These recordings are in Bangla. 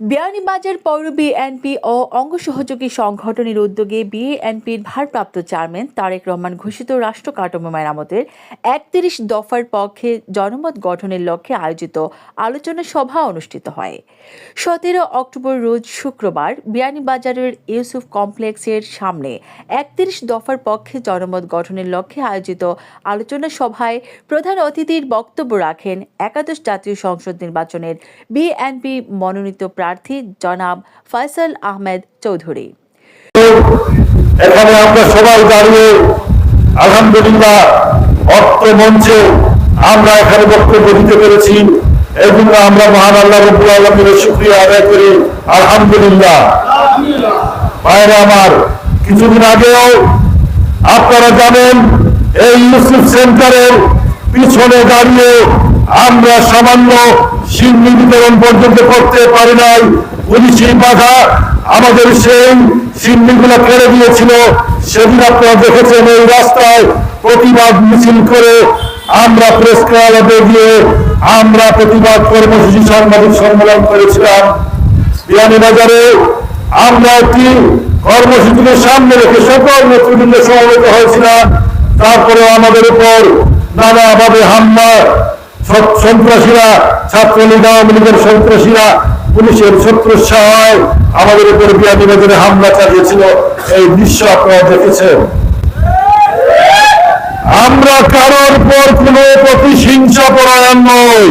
বিয়ানীবাজার পৌর বিএনপি ও অঙ্গ সহযোগী সংগঠনের উদ্যোগে বিএনপির ভারপ্রাপ্ত চেয়ারম্যান তারেক রহমান ঘোষিত রাষ্ট্র কাঠামো মেরামতের একত্রিশ দফার পক্ষে জনমত গঠনের লক্ষ্যে আয়োজিত আলোচনা সভা অনুষ্ঠিত হয়। সতেরো অক্টোবর রোজ শুক্রবার বিয়ানীবাজারের ইউসুফ কমপ্লেক্সের সামনে একত্রিশ দফার পক্ষে জনমত গঠনের লক্ষ্যে আয়োজিত আলোচনা সভায় প্রধান অতিথির বক্তব্য রাখেন একাদশ জাতীয় সংসদ নির্বাচনের বিএনপি মনোনীত প্রার্থী জনাব ফয়সাল আহমেদ চৌধুরী। এখানে আমরা সবাই দাঁড়িয়ে আলহামদুলিল্লাহ অর্থ মঞ্চে আমরা এখানে বক্তব্য দিতে পেরেছি জন্য আমরা মহান আল্লাহ রব্বুল আলমীর শুক্রিয়া আদায় করি, আলহামদুলিল্লাহ। ভাইরা আমার, কিছুদিন আগেও আপনারা জানেন, এই ইউসুফ সেন্টারের পিছনে দাঁড়িয়ে আমরা সামান্য সিন্নি বিতরণ পর্যন্ত করতে পারি নাই। পুলিশি বাধা আমাদের সেই সিন্নিগুলো কেড়ে দিয়েছিল সেদিন আপনারা দেখেছেন এই রাস্তায় প্রতিবাদ মিছিল করে আমরা প্রেস ক্লাবে গিয়ে আমরা প্রতিবাদ কর্মসূচি সাংবাদিক সম্মেলন করেছিলাম। বিয়ানীবাজারে আমরা একটি কর্মসূচিকে সামনে রেখে সকল নেতৃবৃন্দ সমবেত হয়েছিলাম। তারপরে আমাদের উপর নানাভাবে হামলা সন্ত্রাসীরা, ছাত্রলীগ, আওয়ামী লীগের সন্ত্রাসীরা, পুলিশের ছত্রসায় আমাদের উপর বিয়ানীবাজারে হামলা চালিয়েছিল। এই দৃশ্য আপনারা দেখেছেন। আমরা কারোর পর কোনো প্রতিহিংসা পরায়ণ নই।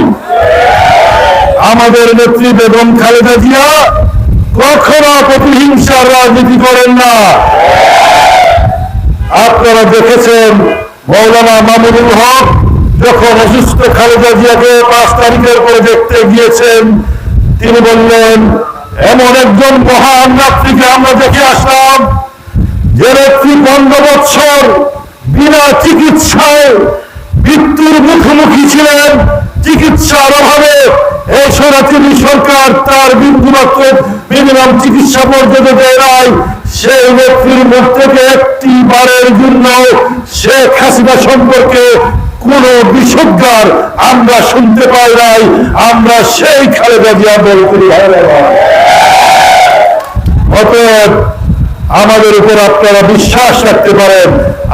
আমাদের নেত্রী বেগম খালেদা জিয়া কখনো প্রতিহিংসার রাজনীতি করেন না। আপনারা দেখেছেন মৌলানা মামুনুল হক যখন অসুস্থ খালেদা জিয়াকে পাঁচ তারিখের পরে দেখতে গিয়েছেন, তিনি বললেন, এমন একজন মহান রাত্রীকে আমরা দেখে আসলাম, যে নেত্রী পনেরো বৎসর বিনা চিকিৎসায় মৃত্যুর মুখোমুখি ছিলেন। চিকিৎসার অভাবে এই সরাসরি সরকার তার বিন্দুমাত্র মিনিমাম চিকিৎসা পর্যন্ত দেয় নাই। সেই নেত্রীর মুখ থেকে একটি বারের জন্য শেখ হাসিনা সম্পর্কে কোন বিশুদ্ধার আমরা শুনতে পাই নাই, আমরা সেই খালেদা জিয়া বলতে অতএব আমাদের উপর আপনারা বিশ্বাস রাখতে পারেন,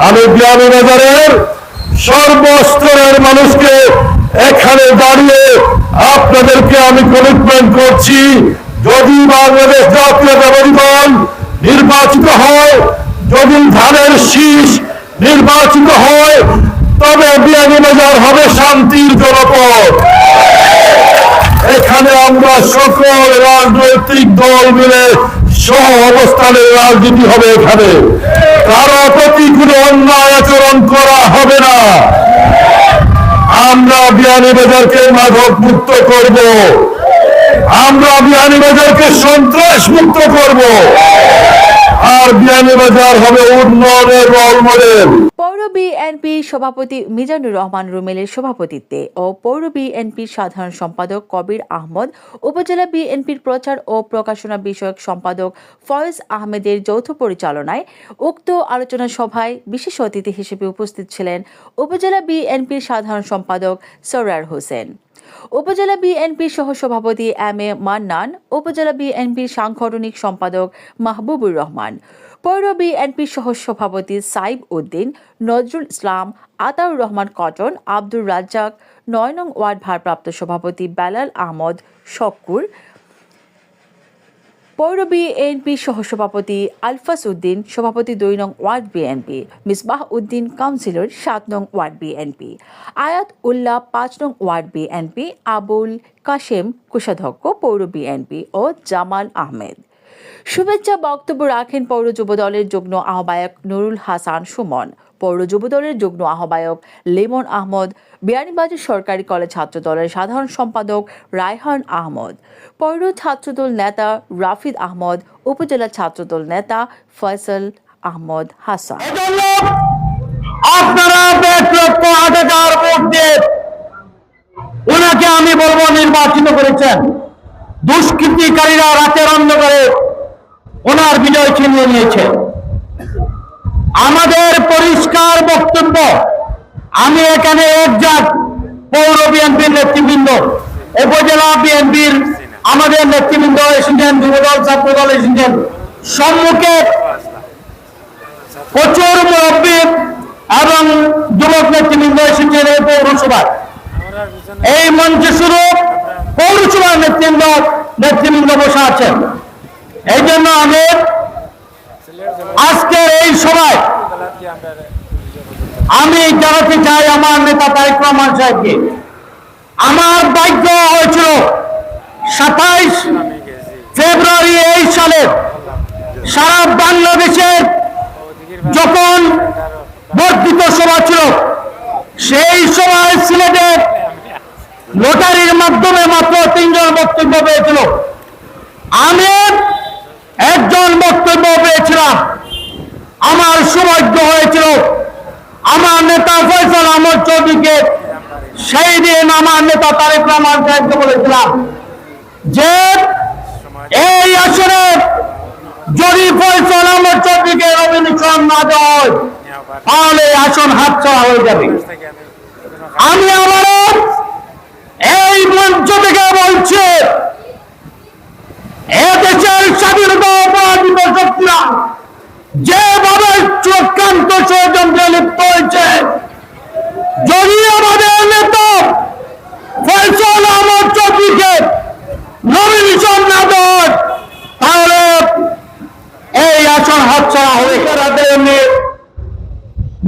আমি বিয়ানীবাজারের সর্বস্তরের মানুষকে এখানে দাঁড়িয়ে আপনাদেরকে আমি কমিটমেন্ট করছি, যদি বাংলাদেশ জাতীয়তাবাদী দল নির্বাচিত হয়, যদি ধানের শীষ নির্বাচিত হয় তবে বিয়ানীবাজার হবে শান্তির জনপদ। এখানে আমরা সকল রাজনৈতিক দল মিলে সহ অবস্থানের রাজনীতি হবে এখানে। কারও প্রতি কোনো অন্যায় আচরণ করা হবে না। আমরা বিয়ানীবাজারকে মাদক মুক্ত করব। আমরা বিয়ানীবাজারকে সন্ত্রাস মুক্ত করব। আর বিয়ানীবাজার হবে উন্নয়নের রোল মডেল। পৌর বিএনপির সভাপতি মিজানুর রহমান রুমেলের সভাপতিত্বে ও পৌর বিএনপির সাধারণ সম্পাদক কবির আহমদ, উপজেলা বিএনপির প্রচার ও প্রকাশনা বিষয়ক সম্পাদক ফয়েজ আহমেদের যৌথ পরিচালনায় উক্ত আলোচনা সভায় বিশেষ অতিথি হিসেবে উপস্থিত ছিলেন উপজেলা বিএনপির সাধারণ সম্পাদক সরার হোসেন। উপজেলা বিএনপির সহসভাপতি এম এ মান্নান, উপজেলা বিএনপির সাংগঠনিক সম্পাদক মাহবুবুর রহমান পৌর বিএনপির সহসভাপতি সাইব উদ্দিন, নজরুল ইসলাম, আতাউর রহমান কটন, আব্দুর রাজ্জাক, নয় নং ওয়ার্ড ভারপ্রাপ্ত সভাপতি বেলাল আহমদ শক্কুর পৌর বিএনপি সহসভাপতি আলফাস উদ্দিন, সভাপতি দুই নং ওয়ার্ড বিএনপি। মিসবাহ উদ্দিন, কাউন্সিলর, সাত নং ওয়ার্ড বিএনপি। আয়াত উল্লাহ, পাঁচ নং ওয়ার্ড বিএনপি। আবুল কাশেম, কোষাধ্যক্ষ, পৌর বিএনপি ও জামাল আহমেদ। শুভেচ্ছা, বক্তব্য রাখেন পৌর যুবদলের যুগ্ম আহ্বায়ক নুরুল হাসান সুমন। পৌর যুবদলের যুগ্ম আহ্বায়ক লেমন আহমদ। বিয়ানীবাজার সরকারি কলেজ ছাত্র দলের সাধারণ সম্পাদক রায়হান আহমদ। পৌর ছাত্রদল নেতা রাফিদ আহমদ। উপজেলা ছাত্রদল নেতা ফয়সল আহমদ হাসান। আমি বলব নির্বাচিত করেছেন। দুষ্কৃতিকারীরা রাতের অন্ধকারে ওনার বিজয় ছিনিয়ে নিয়েছে। আমাদের পরিষ্কার বক্তব্য, আমি এখানে একজাত পৌর বিএনপির নেতৃবৃন্দ, উপজেলা বিএনপির আমাদের নেতৃবৃন্দ, এসেছেন যুবদল, ছাত্রদল এসেছেন। সম্মুখে প্রচুর মুরব্বী এবং যুবক নেতৃবৃন্দ এসেছেন এই পৌরসভায়। এই মঞ্চে শুরু পৌরসভার নেতৃবৃন্দ নেতৃবৃন্দ বসে আছেন। এই জন্য আমি আজকের এই সভায় আমি জানাতে চাই আমার নেতা তারেক রহমান সাহেবকে। আমার ভাগ্য হয়েছিল সাতাইশ ফেব্রুয়ারি এই সালে সারা বাংলাদেশের যখন বর্ধিত সভা ছিল, সেই সময় সিলেটের লোটারির মাধ্যমে মাত্র তিনজন বক্তব্য পেয়েছিল। আমি একজন বক্তব্য পেয়েছিলাম। আমার সৌভাগ্য হয়েছিল, আমার নেতা ফয়সাল আহমদ চৌধুরীকে সেই দিন আমার নেতা তারেক রহমান সাহেবকে বলেছিলাম যে, এই আসনে যদি ফয়সাল আহমদ চৌধুরীকে নমিনেশন না দেওয়া তাহলে আসন হাতছাড়া হয়ে যাবে। আমি আমারও এই মঞ্চ যেভাবে চক্রান্ত ষড়যন্ত্রে লিপ্ত হয়েছে, যদি আমাদের নেতা ফয়সল আহমদ চৌধুরীকে নমিনেশন না দেয়, তাহলে এই আসন হাতছাড়া হবে তাদের এমনি?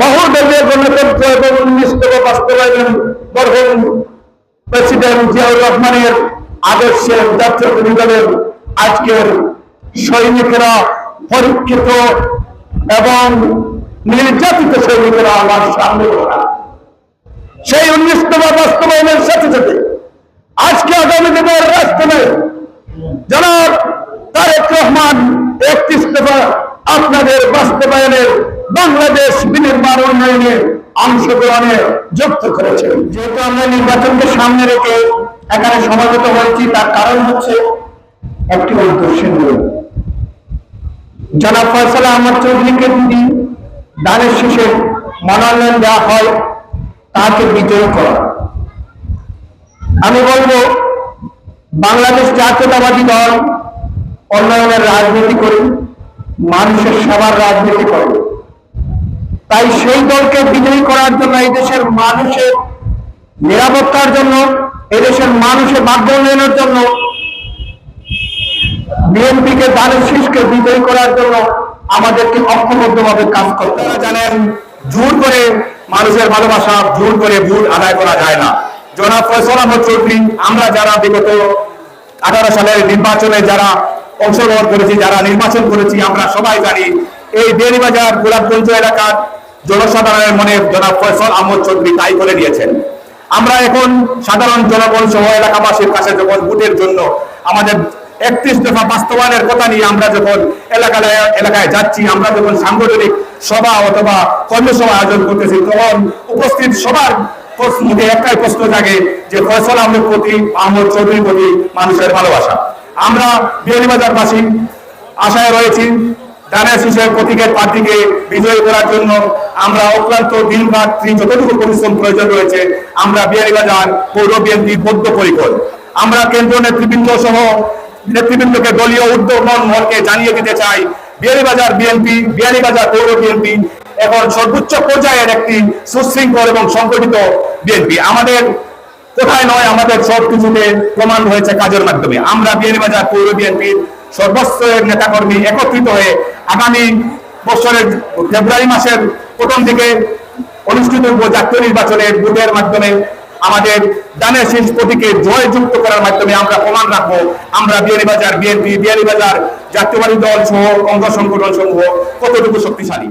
বহু দেশের গণতন্ত্র এবং নিষ্ঠব বাস্তবায়ন প্রেসিডেন্ট জিয়াউর রহমানের আদর্শের দলের আজকের সৈনিকেরা পরীক্ষিত এবং নির্যাতিত সৈনিকেরা আমার সামনে সেই উন্নিশতম বাস্তবায়নের সাথে সাথে আজকে আগামী দিনের রাষ্ট্রমের জনাব তারেক রহমান একত্রিশ দফা আপনাদের বাস্তবায়নের বাংলাদেশ বিনির্মাণ উন্নয়নে অংশগ্রহণে যুক্ত করেছে যেহেতু আমরা নির্বাচনকে সামনে রেখে এখানে সমাগত হয়েছি, তার কারণ হচ্ছে একটি উদ্দেশ্য জনাব ফয়সাল আহমদ চৌধুরীকে যদি দানের শেষে মনোনয়ন দেওয়া হয়, তাকে বিজয়ী করা। আমি বলব, বাংলাদেশ জাতীয়তাবাদী দল উন্নয়নের রাজনীতি করে, মানুষের সেবার রাজনীতি করে। তাই সেই দলকে বিজয়ী করার জন্য এই দেশের মানুষের নিরাপত্তার জন্য এদেশের মানুষের ভাগ্য উন্নয়নের জন্য বিএনপিকে দানের শীষকে বিজয়ী করার জন্য আমাদেরকে ঐক্যবদ্ধভাবে কাজ করতে। আপনারা জানেন, জোর করে মানুষের ভালোবাসা জোর করে ভোট আদায় করা যায় না জনাব ফয়সল আহমদ চৌধুরী, আমরা যারা বিগত আঠারো সালের নির্বাচনে যারা অংশগ্রহণ করেছি, যারা নির্বাচন করেছি, আমরা সবাই জানি এই বেরিবাজার গোলাপগঞ্জ এলাকার জনসাধারণের মনে জনাব ফয়সল আহমদ চৌধুরী তাই করে দিয়েছেন আমরা এখন সাধারণ জনগণ সহ এলাকাবাসীর কাছে যখন ভোটের জন্য আমাদের একত্রিশ দফা বাস্তবায়নের কথা নিয়ে আমরা যখন এলাকায় এলাকায় যাচ্ছি, আমরা যখন সাংগঠনিক সভা অথবা কর্মসভা আয়োজন করতেছি, তখন উপস্থিত সবার একটাই প্রশ্ন জাগে যে ফয়সল আহমেদ প্রতি, আহমদ চৌধুরীর প্রতি মানুষের ভালোবাসা। আমরা বিয়ানীবাজারবাসী, আশায় রয়েছি প্রতীকের বিজয়ী করার জন্য আমরা অক্লান্ত দিন রাত্রি যতটুকু পরিশ্রম প্রয়োজন রয়েছে, আমরা পৌর পরিকর আমরা কেন্দ্র নেতৃবৃন্দ সহ নেতৃবৃন্দকে দলীয় উদ্যোগন মহলকে জানিয়ে দিতে চাই। বিহারীবাজার বিএনপি বিহারীবাজার পৌর বিএনপি এখন সর্বোচ্চ পর্যায়ের একটি সুশৃঙ্খল এবং সংগঠিত বিএনপি। আমাদের কোথায় নয়, আমাদের সব কিছুতে প্রমাণ হয়েছে কাজের মাধ্যমে। আমরা বিয়ানীবাজার পৌর বিএনপির সর্বস্তরের নেতাকর্মী একত্রিত হয়ে আগামী বছরের ফেব্রুয়ারি মাসের প্রথম দিকে অনুষ্ঠিত জাতীয় নির্বাচনে ভোটের মাধ্যমে আমাদের দানের শেষ প্রতীকে জয় যুক্ত করার মাধ্যমে আমরা প্রমাণ রাখব। আমরা বিয়ানীবাজার বিএনপি বিয়ানীবাজার জাতীয়বাদী দল সহ অঙ্গ সংগঠন সমূহ কতটুকু শক্তিশালী?